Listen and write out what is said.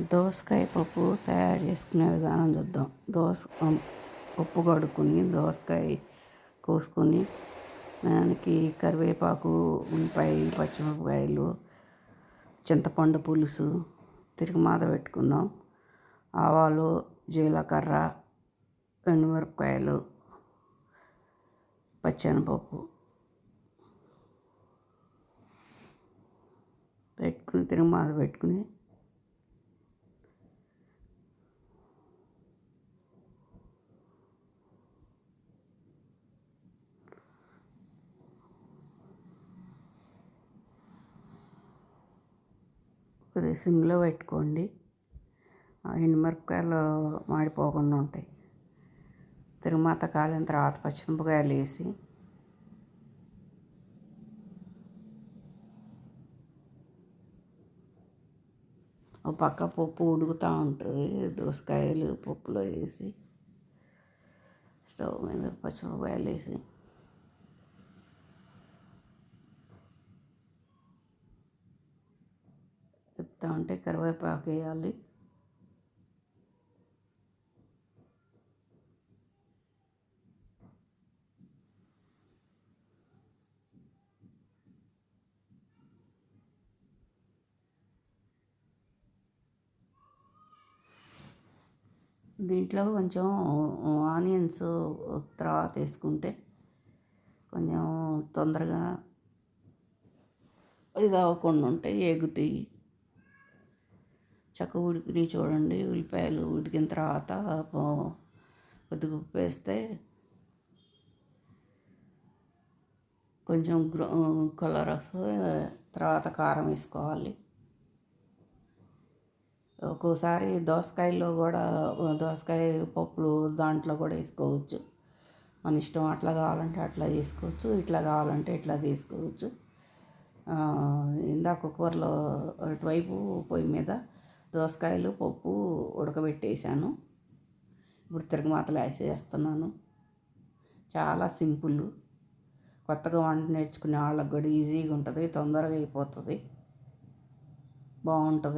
దోసకాయ పప్పు తయారు చేసుకునే విధానం చూద్దాం. దోస పప్పు కడుక్కుని దోసకాయ కోసుకొని దానికి కరివేపాకు ఉల్లిపాయ పచ్చిమిరపకాయలు చింతపండు పులుసు తిరుగుమాత పెట్టుకుందాం. ఆవాలు జీలకర్ర ఎండుమిరపకాయలు పచ్చెనపప్పు పెట్టుకుని తిరుగుమాత పెట్టుకుని కొద్దిగా సిమ్లో పెట్టుకోండి. ఎండుమిరపకాయలు మాడిపోకుండా ఉంటాయి. తిరుమాత కాలిన తర్వాత పచ్చిమిరపకాయలు వేసి ఒక పక్క పప్పు ఉడుకుతూ ఉంటుంది. దోసకాయలు పప్పులో వేసి స్టవ్ మీద పచ్చిమిరపకాయలు వేసి చెప్తా ఉంటే కరివేపాకు వేయాలి. దీంట్లో కొంచెం ఆనియన్స్ తర్వాత వేసుకుంటే కొంచెం తొందరగా ఇది అవ్వకుండా ఉంటే ఎగుతాయి. చక్క ఉడికిని చూడండి ఉల్లిపాయలు ఉడికిన తర్వాత కొద్దిగా ఉప్పు వేస్తే కొంచెం కలర్ వస్తుంది. తర్వాత కారం వేసుకోవాలి. ఒక్కోసారి దోసకాయలో కూడా దోసకాయ పప్పులు దాంట్లో కూడా వేసుకోవచ్చు. మన ఇష్టం అట్లా కావాలంటే అట్లా తీసుకోవచ్చు ఇట్లా కావాలంటే ఇట్లా తీసుకోవచ్చు ఇందాక కూరలో అటువైపు పొయ్యి మీద దోసకాయలు పప్పు ఉడకబెట్టేశాను. ఇప్పుడు తిరగమాతలు వేసేస్తున్నాను. చాలా సింపుల్. కొత్తగా వంట నేర్చుకునే వాళ్ళకి కూడా ఈజీగా ఉంటుంది తొందరగా అయిపోతుంది. బాగుంటుంది.